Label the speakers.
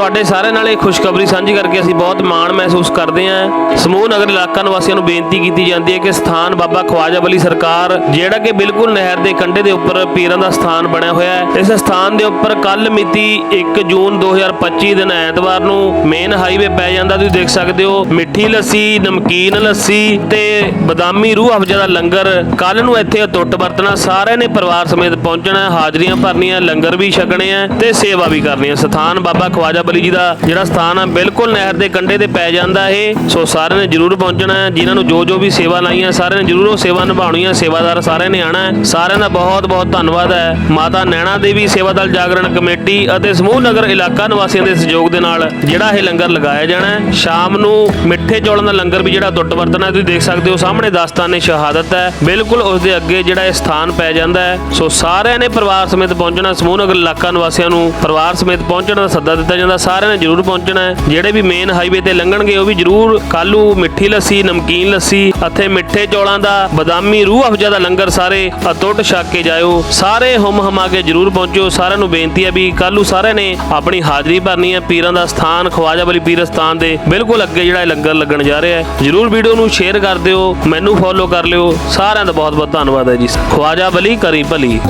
Speaker 1: ਤੁਹਾਡੇ ਸਾਰਿਆਂ ਨਾਲ ਇਹ ਖੁਸ਼ਖਬਰੀ ਸਾਂਝੀ ਕਰਕੇ ਅਸੀਂ ਬਹੁਤ ਮਾਣ ਮਹਿਸੂਸ ਕਰਦੇ ਹਾਂ। ਸਮੂਹ ਨਗਰ ਇਲਾਕਾ ਨਿਵਾਸੀਆਂ ਨੂੰ ਬੇਨਤੀ ਕੀਤੀ ਜਾਂਦੀ ਹੈ ਕਿ ਸਥਾਨ ਬਾਬਾ ਖਵਾਜਾ ਬਲੀ ਸਰਕਾਰ, ਜਿਹੜਾ ਕਿ ਬਿਲਕੁਲ ਨਹਿਰ ਦੇ ਕੰਢੇ ਦੇ ਉੱਪਰ ਪੀਰਾਂ ਦਾ ਸਥਾਨ ਬਣਿਆ ਹੋਇਆ ਹੈ। ਇਸ ਸਥਾਨ ਦੇ ਉੱਪਰ ਕੱਲ ਮਿਤੀ 1 ਜੂਨ 2025 ਦਿਨ ਐਤਵਾਰ ਨੂੰ ਮੇਨ ਹਾਈਵੇ ਪੈ ਜਾਂਦਾ, ਤੁਸੀਂ ਦੇਖ ਸਕਦੇ ਹੋ। ਮਿੱਠੀ ਲੱਸੀ, ਨਮਕੀਨ ਲੱਸੀ ਤੇ ਬਦਾਮੀ ਰੂਹ ਅਫਜ਼ਾ ਦਾ ਲੰਗਰ ਕੱਲ ਨੂੰ ਇੱਥੇ ਟੁੱਟ ਵਰਤਣਾ, ਸਾਰਿਆਂ ਨੇ ਪਰਿਵਾਰ ਸਮੇਤ ਪਹੁੰਚਣਾ, ਹਾਜ਼ਰੀਆਂ ਭਰਨੀਆਂ, ਲੰਗਰ ਵੀ ਛਕਣੇ ਆ ਤੇ ਸੇਵਾ ਵੀ ਕਰਨੀ ਹੈ ਸਥਾਨ ਬਾਬਾ ਖਵਾਜਾ ਬਲੀ ਜੀ ਦਾ ਜਿਹੜਾ ਸਥਾਨ ਆ ਬਿਲਕੁਲ ਨਹਿਰ ਦੇ ਕੰਢੇ ਤੇ ਪੈ ਜਾਂਦਾ ਇਹ। ਸੋ ਸਾਰਿਆਂ ਨੇ ਜਰੂਰ ਪਹੁੰਚਣਾ ਹੈ। ਜਿਨ੍ਹਾਂ ਨੂੰ ਜੋ ਜੋ ਵੀ ਸੇਵਾ ਲਾਈਆਂ ਸਾਰਿਆਂ ਨੇ ਜਰੂਰ ਉਹ ਸੇਵਾ ਨਿਭਾਉਣੀ ਹੈ ਸੇਵਾਦਾਰ ਸਾਰਿਆਂ ਨੇ ਆਣਾ ਹੈ। ਸਾਰਿਆਂ ਦਾ ਬਹੁਤ ਬਹੁਤ ਧੰਨਵਾਦ ਹੈ। ਮਾਤਾ ਨੈਣਾ ਦੇਵੀ ਸੇਵਾ ਦਲ ਜਾਗਰਣ ਕਮੇਟੀ ਅਤੇ ਸਮੂਹ ਨਗਰ ਇਲਾਕਾ ਨਿਵਾਸੀਆਂ ਦੇ ਸਹਿਯੋਗ ਦੇ ਨਾਲ ਜਿਹੜਾ ਇਹ ਲੰਗਰ ਲਗਾਇਆ ਜਾਣਾ ਹੈ। ਸ਼ਾਮ ਨੂੰ ਮਿੱਠੇ ਚੌਲਾਂ ਦਾ ਲੰਗਰ ਵੀ ਜਿਹੜਾ ਦੁੱਟ ਵਰਤਣਾ ਹੈ, ਤੁਸੀਂ ਦੇਖ ਸਕਦੇ ਹੋ। ਸਾਹਮਣੇ ਦਸਤਾਨੇ ਸ਼ਹਾਦਤ ਹੈ। ਬਿਲਕੁਲ ਉਸ ਦੇ ਅੱਗੇ ਜਿਹੜਾ ਇਹ ਸਥਾਨ ਪੈ ਜਾਂਦਾ ਹੈ। ਸੋ ਸਾਰਿਆਂ ਨੇ ਪਰਿਵਾਰ ਸਮੇਤ ਪਹੁੰਚਣਾ ਸਮੂਹ ਨਗਰ ਇਲਾਕਾ ਨਿਵਾਸੀਆਂ ਨੂੰ ਪਰਿਵਾਰ ਸਮੇਤ ਪਹੁੰਚਣ ਦਾ ਸੱਦਾ ਦਿੱਤਾ ਜਾਂਦਾ। ਸਾਰਿਆਂ ਨੇ ਜਰੂਰ ਪਹੁੰਚਣਾ ਹੈ। ਜਿਹੜੇ ਵੀ ਮੇਨ ਹਾਈਵੇ ਤੇ ਲੰਘਣਗੇ, ਉਹ ਵੀ ਜਰੂਰ ਕਾਲੂ, ਮਿੱਠੀ ਲੱਸੀ, ਨਮਕੀਨ ਲੱਸੀ, ਅਤੇ ਮਿੱਠੇ ਚੌਲਾਂ ਦਾ ਬਦਾਮੀ ਰੂਹ ਅਫਜ਼ਾ ਦਾ ਲੰਗਰ ਸਾਰੇ ਅਤੁੱਟ ਛਕ ਕੇ ਜਾਇਓ। ਸਾਰੇ ਹੁਮ ਹਮਾ ਕੇ ਜਰੂਰ ਪਹੁੰਚਿਓ। ਸਾਰਿਆਂ ਨੂੰ ਬੇਨਤੀ ਹੈ ਵੀ ਕੱਲੂ ਸਾਰਿਆਂ ਨੇ ਆਪਣੀ ਹਾਜ਼ਰੀ ਭਰਨੀ ਹੈ। ਪੀਰਾਂ ਦਾ ਸਥਾਨ ਖਵਾਜਾ ਬਲੀ ਪੀਰ ਸਥਾਨ ਦੇ ਬਿਲਕੁਲ ਅੱਗੇ ਜਿਹੜਾ ਲੰਗਰ ਲੱਗਣ ਜਾ ਰਿਹਾ ਹੈ। ਜਰੂਰ ਵੀਡੀਓ ਨੂੰ ਸ਼ੇਅਰ ਕਰ ਦਿਓ, ਮੈਨੂੰ ਫੋਲੋ ਕਰ ਲਿਓ। ਸਾਰਿਆਂ ਦਾ ਬਹੁਤ ਬਹੁਤ ਧੰਨਵਾਦ ਹੈ ਜੀ। ਖਵਾਜਾ ਬਲੀ, ਕਰੀ ਭਲੀ।